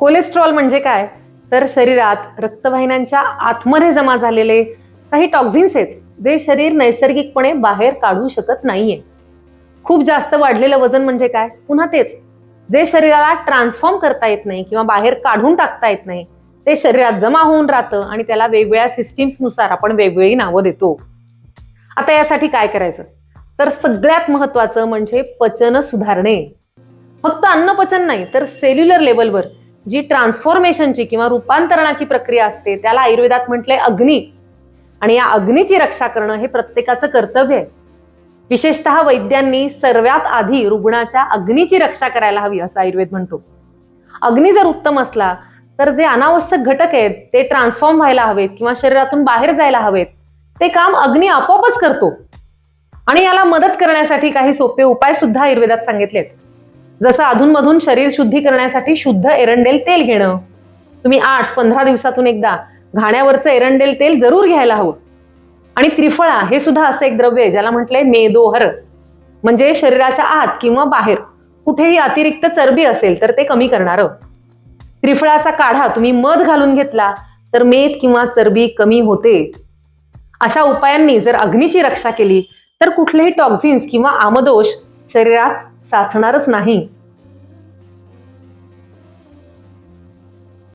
Cholesterol म्हणजे काय? तर शरीरात रक्तवाहिन्यांच्या आतमध्ये जमा झालेले काही टॉक्झिन्स आहेत जे शरीर नैसर्गिकपणे बाहेर काढू शकत नाहीये. खूप जास्त वाढलेलं वजन म्हणजे काय? पुन्हा तेच जे शरीराला ट्रान्सफॉर्म करता येत नाही किंवा बाहेर काढून टाकता येत नाही ते शरीरात जमा होऊन राहतं आणि त्याला वेगवेगळ्या सिस्टीम्सनुसार आपण वेगवेगळी नावं देतो. आता यासाठी काय करायचं? तर सगळ्यात महत्वाचं म्हणजे पचन सुधारणे. फक्त अन्न पचन नाही तर सेल्युलर लेवलवर जी ट्रान्सफॉर्मेशनची किंवा रूपांतरणाची प्रक्रिया असते त्याला आयुर्वेदात म्हटलंय अग्नी. आणि या अग्नीची रक्षा करणं हे प्रत्येकाचं कर्तव्य आहे. विशेषतः वैद्यांनी सर्वात आधी रुग्णाच्या अग्नीची रक्षा करायला हवी असं आयुर्वेद म्हणतो. अग्नी जर उत्तम असला तर जे अनावश्यक घटक आहेत ते ट्रान्सफॉर्म व्हायला हवेत किंवा शरीरातून बाहेर जायला हवेत ते काम अग्नी आपोआपच करतो. आणि याला मदत करण्यासाठी काही सोपे उपाय सुद्धा आयुर्वेदात सांगितलेत. जसं अधूनमधून शरीर शुद्धी करण्यासाठी शुद्ध एरंडेल तेल घेणं. तुम्ही आठ पंधरा दिवसातून एकदा घाण्यावरचं एरंडेल तेल जरूर घ्यायला हवं. आणि त्रिफळा हे सुद्धा असं एक द्रव्य आहे ज्याला म्हटलंय मेदोहर म्हणजे शरीराच्या आत किंवा बाहेर कुठेही अतिरिक्त चरबी असेल तर ते कमी करणारं. त्रिफळाचा काढा तुम्ही मध घालून घेतला तर मेद किंवा चरबी कमी होते. अशा उपायांनी जर अग्नीची रक्षा केली तर कुठलेही टॉक्झिन्स किंवा आमदोष शरीरात साचणारच नाही.